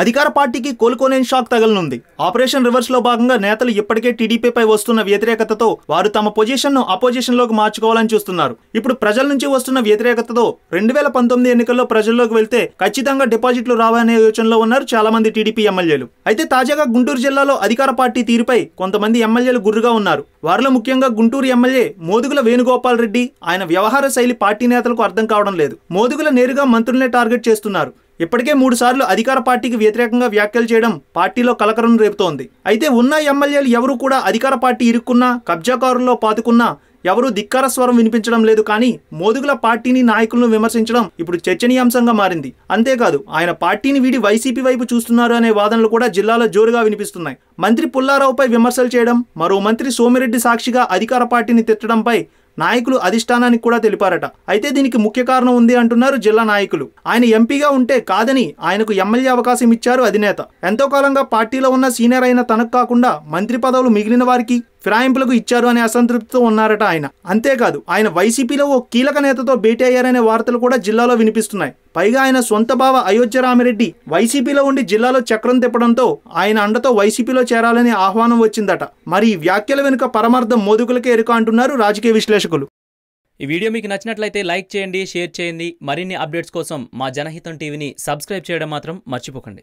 అధికార పార్టీకి కోలుకోలేని షాక్ తగలనుంది. ఆపరేషన్ రివర్స్లో భాగంగా నేతలు ఇప్పటికే టీడీపీపై వస్తున్న వ్యతిరేకతతో వారు తమ పొజిషన్ను అపోజిషన్లోకి మార్చుకోవాలని చూస్తున్నారు. ఇప్పుడు ప్రజల నుంచి వస్తున్న వ్యతిరేకతతో రెండు వేల పంతొమ్మిది ఎన్నికల్లో ప్రజల్లోకి వెళ్తే ఖచ్చితంగా డిపాజిట్లు రావనే యోచనలో ఉన్నారు చాలా మంది టీడీపీ ఎమ్మెల్యేలు. అయితే తాజాగా గుంటూరు జిల్లాలో అధికార పార్టీ తీరుపై కొంతమంది ఎమ్మెల్యేలు గుర్రుగా ఉన్నారు. వారిలో ముఖ్యంగా గుంటూరు ఎమ్మెల్యే మోదుగుల వేణుగోపాల్ రెడ్డి. ఆయన వ్యవహార శైలి పార్టీ నేతలకు అర్థం కావడం లేదు. మోదుగుల నేరుగా మంత్రులనే టార్గెట్ చేస్తున్నారు. ఇప్పటికే మూడు సార్లు అధికార పార్టీకి వ్యతిరేకంగా వ్యాఖ్యలు చేయడం పార్టీలో కలకరం రేపుతోంది. అయితే ఉన్న ఎమ్మెల్యేలు ఎవరు కూడా అధికార పార్టీ ఇరుక్కున్నా కబ్జాకారుల్లో పాతుకున్నా ఎవరూ ధిక్కార స్వరం వినిపించడం లేదు కానీ మోదుగుల పార్టీని నాయకులను విమర్శించడం ఇప్పుడు చర్చనీయాంశంగా మారింది. అంతేకాదు ఆయన పార్టీని వీడి వైసీపీ వైపు చూస్తున్నారు అనే వాదనలు కూడా జిల్లాలో జోరుగా వినిపిస్తున్నాయి. మంత్రి పుల్లారావుపై విమర్శలు చేయడం మరో మంత్రి సోమిరెడ్డి సాక్షిగా అధికార పార్టీని తిట్టడంపై నాయకులు అధిష్టానానికి కూడా తెలిపారట. అయితే దీనికి ముఖ్య కారణం ఉంది అంటున్నారు జిల్లా నాయకులు. ఆయన ఎంపీగా ఉంటే కాదని ఆయనకు ఎమ్మెల్యే అవకాశం ఇచ్చారు అధినేత. ఎంతో కాలంగా పార్టీలో ఉన్న సీనియర్ అయిన తనకు కాకుండా మంత్రి పదవులు మిగిలిన వారికి ఫిరాయింపులకు ఇచ్చారు అనే అసంతృప్తితో ఉన్నారట ఆయన. అంతేకాదు ఆయన వైసీపీలో ఓ కీలక నేతతో భేటీ అయ్యారనే వార్తలు కూడా జిల్లాలో వినిపిస్తున్నాయి. పైగా ఆయన సొంత బావ అయోధ్య రామిరెడ్డి వైసీపీలో ఉండి జిల్లాలో చక్రం తిప్పడంతో ఆయన అండతో వైసీపీలో చేరాలని ఆహ్వానం వచ్చిందట. మరి ఈ వ్యాఖ్యల వెనుక పరమార్థం మోదుకులకే ఎరుక అంటున్నారు రాజకీయ విశ్లేషకులు. ఈ వీడియో మీకు నచ్చినట్లయితే లైక్ చేయండి షేర్ చేయండి. మరిన్ని అప్డేట్స్ కోసం మా జనహితం టీవీని సబ్స్క్రైబ్ చేయడం మాత్రం మర్చిపోకండి.